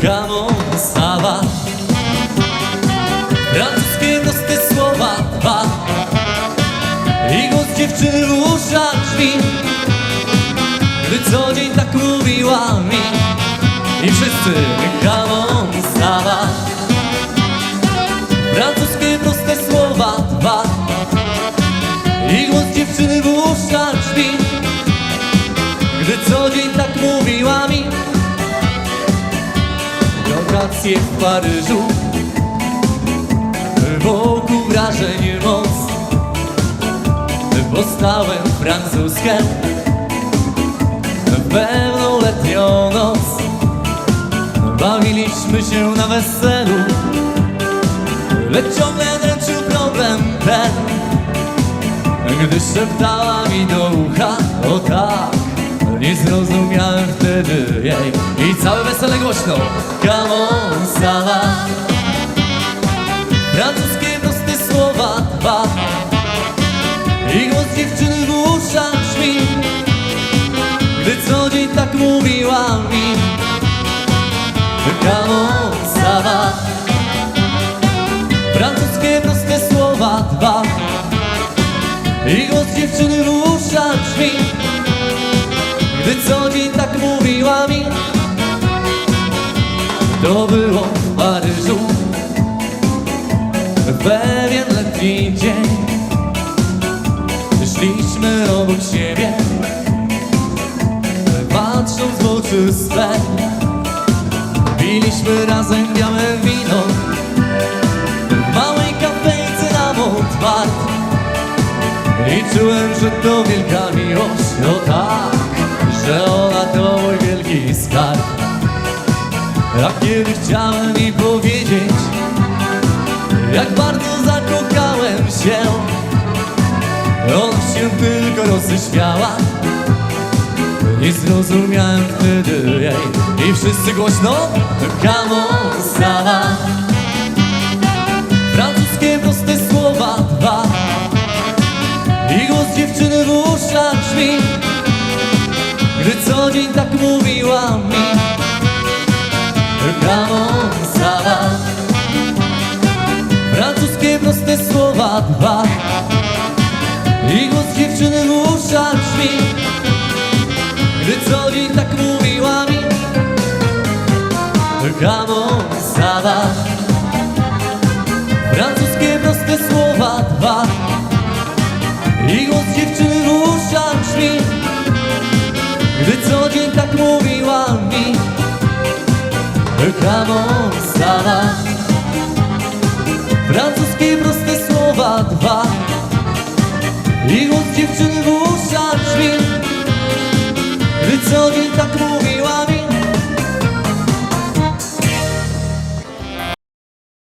Gamon Sava Francuskie proste słowa dwa. I głos dziewczyny w uszach brzmi Gdy co dzień tak mówiła mi. I wszyscy Gamon Sava Francuskie proste słowa dwa. I głos dziewczyny w uszach Wakacje w Paryżu. Wokół wrażeń moc Poznałem francuskę. Pewną letnią noc Bawiliśmy się na weselu. Lecz ciągle dręczył problem ten Gdy szeptała mi do ucha O tak Nie zrozumiałem wtedy jej. I całe wesele głośno. Come on, Sala. Francuskie proste słowa dwa. I głos dziewczyny w uszach brzmi. Gdy co dzień tak mówiła mi. Come on, Sala. Francuskie To było w Paryżu. Pewien letni dzień. Szliśmy obok siebie. Patrząc w oczy swe. Piliśmy razem białe wino. W małej kafejce na Montmartre I czułem, że to wielka miłość. No tak, że ona to A kiedy chciałem jej powiedzieć Jak bardzo zakochałem się. Ona się tylko roześmiała Nie zrozumiałem wtedy jej. I wszyscy głośno Sala Francuskie proste słowa dwa. I głos dziewczyny w uszach brzmi. Gdy co dzień tak mówiła Proste słowa dwa. I głos dziewczyny w uszach brzmi Gdy co tak mówiła mi. On, Sala Francuskie proste słowa dwa. I głos dziewczyny w uszach brzmi Gdy co dzień tak mówiła mi. On, Sala Francuskie proste słowa dwa. I głos dziewczyny w uszach brzmi. Gdy co tak mówiła